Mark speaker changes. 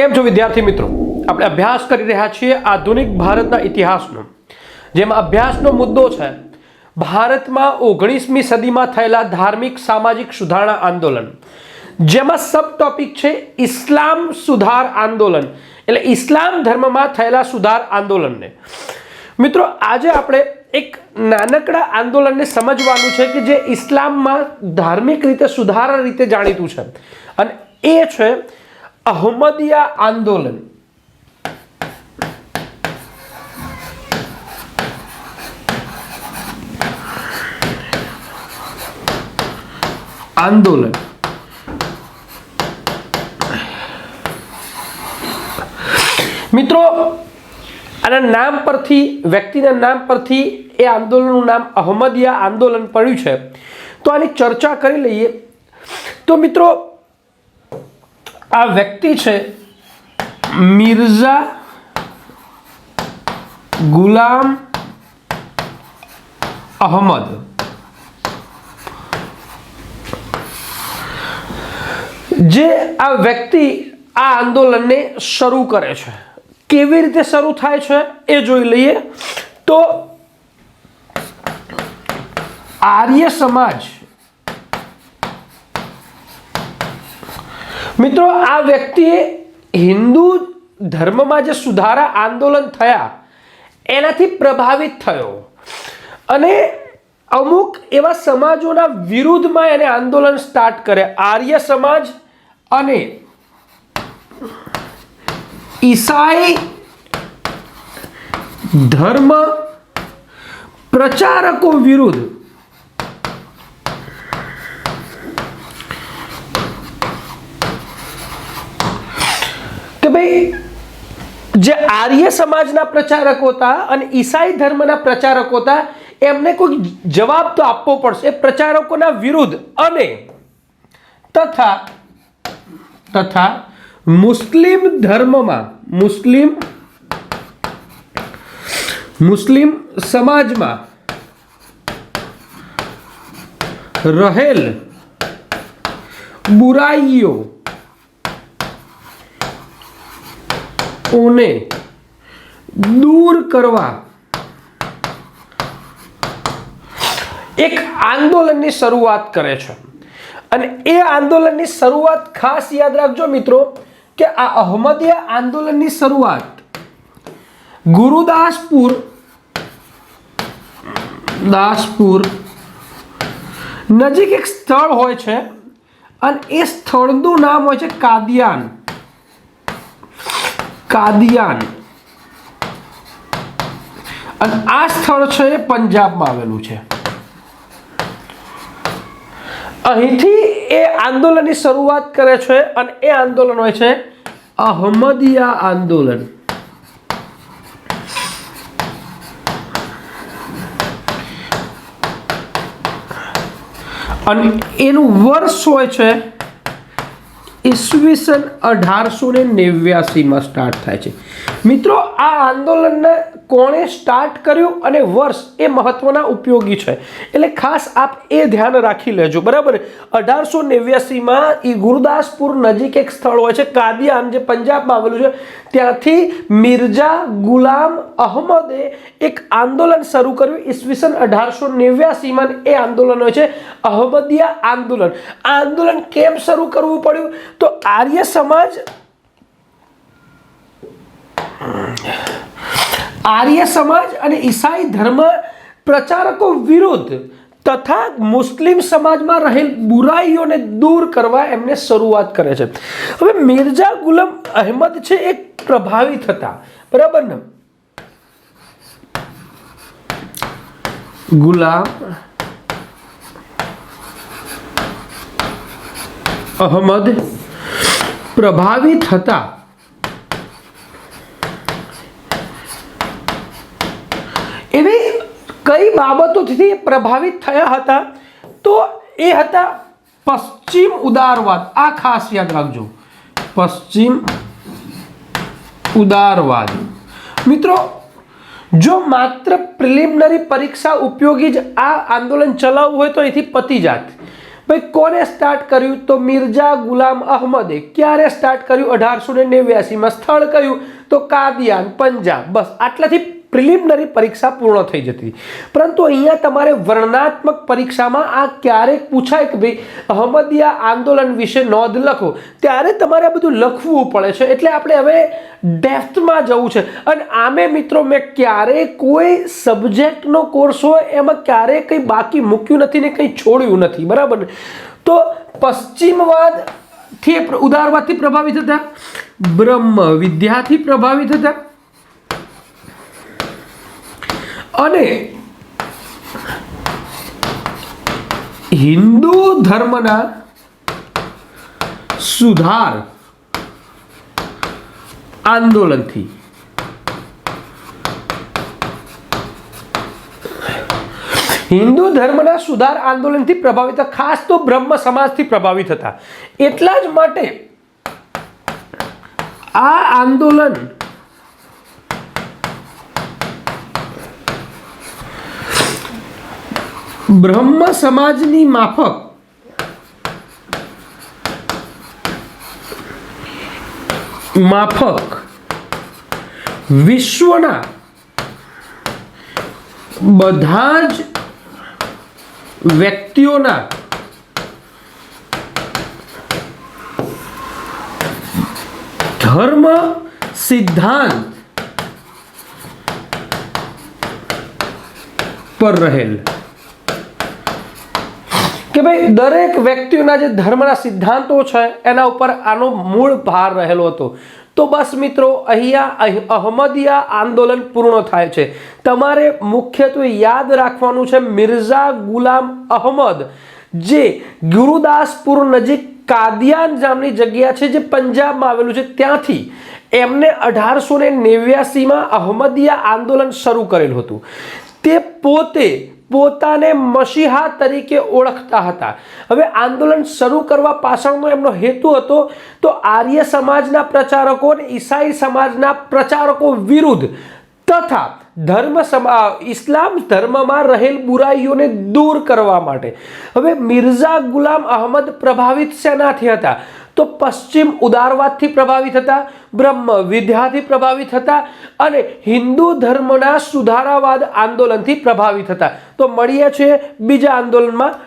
Speaker 1: કેમ છો વિદ્યાર્થી મિત્રો? આપણે અભ્યાસ કરી રહ્યા છીએ આધુનિક ભારતના ઇતિહાસનો. જેમાં અભ્યાસનો મુદ્દો છે, ભારતમાં ઓગણીસમી સદીમાં થયેલા ધાર્મિક સામાજિક સુધારણા આંદોલન. જેમાં સબ ટોપિક છે, ઇસ્લામ સુધાર આંદોલન. એટલે ઇસ્લામ ધર્મમાં થયેલા સુધાર આંદોલનને. મિત્રો, આજે આપણે એક નાનકડા આંદોલનને સમજવાનું છે કે જે ઇસ્લામમાં ધાર્મિક રીતે સુધારા રીતે જાણીતું છે. અને એ છે અહમદિયા આંદોલન આંદોલન મિત્રો, આના નામ પરથી, વ્યક્તિના નામ પરથી એ આંદોલનનું નામ અહમદિયા આંદોલન પડ્યું છે. તો આની ચર્ચા કરી લઈએ. તો મિત્રો આ વ્યક્તિ છે મિર્ઝા ગુલામ અહમદ. જે આ વ્યક્તિ આ આંદોલનને શરૂ કરે છે. કેવી રીતે શરૂ થાય છે એ જોઈ લઈએ. તો આર્ય સમાજ મિત્રો, આ વ્યક્તિએ હિન્દુ ધર્મમાં જે સુધારા આંદોલન થયા, એનાથી પ્રભાવિત થયો. અને અમુક એવા સમાજોના વિરુદ્ધમાં એને આંદોલન સ્ટાર્ટ કરે. આર્ય સમાજ અને ઈસાઈ ધર્મ પ્રચારકો વિરુદ્ધ કે ભાઈ જે આર્ય સમાજના પ્રચારકો હતા અને ઈસાઈ ધર્મના પ્રચારકો હતા, એમને કોઈ જવાબ તો આપવો પડશે. એ પ્રચારકોના વિરુદ્ધ અને તથા તથા મુસ્લિમ ધર્મમાં, મુસ્લિમ મુસ્લિમ સમાજમાં રહેલ બુરાઈઓ ઓને દૂર કરવા એક આંદોલનની શરૂઆત કરે છે. અને એ આંદોલનની શરૂઆત ખાસ યાદ રાખજો મિત્રો કે આ અહમદિયા આંદોલનની શરૂઆત ગુરુદાસપુર દાસપુર નજીક એક સ્થળ હોય છે અને એ સ્થળનું નામ હોય છે કાદિયાન. કાદિયાન. અને આ સ્થળ છે એ પંજાબમાં આવેલું છે. અહીંથી એ આંદોલનની શરૂઆત કરે છે અને એ આંદોલન હોય છે અહમદિયા આંદોલન. અને એનું વર્ષ હોય છે ઈસવીસન અઢારસો ને નેવ્યાસીમાં સ્ટાર્ટ થાય છે. મિત્રો આ આંદોલનને કોણે સ્ટાર્ટ કર્યું અને વર્ષ એ મહત્વના ઉપયોગી છે. એટલે ખાસ આપ એ ધ્યાન રાખી લેજો. બરાબર? અઢારસો નેવ્યાસીમાં એ ગુરદાસપુર નજીક એક સ્થળ હોય છે કાદિયાન જે પંજાબમાં આવેલું છે, ત્યાંથી મિર્ઝા ગુલામ અહમદે એક આંદોલન શરૂ કર્યું. ઈસવીસન અઢારસો નેવ્યાસીમાં એ આંદોલન હોય છે, અહમદિયા આંદોલન. આંદોલન કેમ શરૂ કરવું પડ્યું? તો આર્ય સમાજ આર્ય સમાજ અને ઈસાઈ ધર્મ પ્રચારકો વિરુદ્ધ તથા મુસ્લિમ સમાજમાં રહેલ બુરાઈઓને દૂર કરવા એમને શરૂઆત કરે છે. હવે મિર્ઝા ગુલામ અહેમદ છે એ પ્રભાવિત હતા. બરાબર ને? ગુલામ અહમદ પ્રભાવિત હતા એવી કઈ બાબતોથી પ્રભાવિત થયા હતા તો એ હતા પશ્ચિમ ઉદારવાદ. આ ખાસ યાદ રાખજો. પશ્ચિમ ઉદારવાદ. મિત્રો, જો માત્ર પ્રિલિમિનરી પરીક્ષા ઉપયોગી જ આ આંદોલન ચલાવવું હોય તો એથી પતી જાત. ભાઈ, કોને સ્ટાર્ટ કર્યું? તો મિર્ઝા ગુલામ અહમદે. ક્યારે સ્ટાર્ટ કર્યું? અઢારસો ને નેવ્યાસીમાં સ્થળ કયું? તો કાદિયાન, પંજાબ. બસ, આટલાથી પ્રિલિમિનરી પરીક્ષા પૂર્ણ થઈ જતી. પરંતુ અહીંયા તમારે વર્ણનાત્મક પરીક્ષામાં આ ક્યારેક પૂછાય કે ભાઈ, અહમદિયા આંદોલન વિશે નોંધ લખો. ત્યારે તમારે આ બધું લખવું પડે છે. એટલે આપણે હવે ડેપ્થમાં જવું છે. અને આમે મિત્રો, મેં ક્યારેય કોઈ સબ્જેક્ટનો કોર્સ હોય, એમાં ક્યારેય કંઈ બાકી મૂક્યું નથી ને કંઈ છોડ્યું નથી. બરાબર તો પશ્ચિમવાદથી ઉદારવાદથી પ્રભાવિત હતા, બ્રહ્મ વિદ્યાથી પ્રભાવિત હતા અને હિન્દુ ધર્મના સુધાર આંદોલનથી હિન્દુ ધર્મના સુધાર આંદોલનથી પ્રભાવિત. ખાસ તો બ્રહ્મ સમાજથી પ્રભાવિત હતા એટલા જ માટે આ આંદોલન બ્રહ્મ સમાજની માફક. માફક. વિશ્વના બધા જ વ્યક્તિઓના ધર્મ સિદ્ધાંત પર રહેલ. ભાઈ, દરેક વ્યક્તિઓના જે ધર્મના સિદ્ધાંતો છે, એના ઉપર આનો મૂળ ભાર રહેલો હતો. તો બસ મિત્રો, અહીંયા અહ- અહમદિયા આંદોલન પૂર્ણ થાય છે. તમારે મુખ્યત્વે યાદ રાખવાનું છે મિર્ઝા ગુલામ અહમદ, જે ગુરુદાસપુર નજીક કાદિયાન જામની જગ્યા છે, જે પંજાબમાં આવેલું છે. ત્યાંથી એમને અઢારસો ને નેવ્યાસીમાં અહમદિયા આંદોલન શરૂ કરેલું હતું. તે પોતે પોતાને મસીહા તરીકે ઓળખતા હતા. હવે આંદોલન શરૂ કરવા પાછળનો એમનો હેતુ હતો તો આર્ય સમાજના પ્રચારકો અને ઈસાઈ સમાજના પ્રચારકો વિરુદ્ધ તથા ધર્મ સમા, ઇસ્લામ ધર્મમાં રહેલ બુરાઈઓને દૂર કરવા માટે. હવે મિર્ઝા ગુલામ અહમદ પ્રભાવિત શેનાથી હતા. તો પશ્ચિમ ઉદારવાદથી પ્રભાવિત હતા, બ્રહ્મ વિદ્યાથી પ્રભાવિત હતા અને હિન્દુ ધર્મના સુધારાવાદ આંદોલનથી પ્રભાવિત હતા. તો મળીએ છીએ બીજા આંદોલનમાં.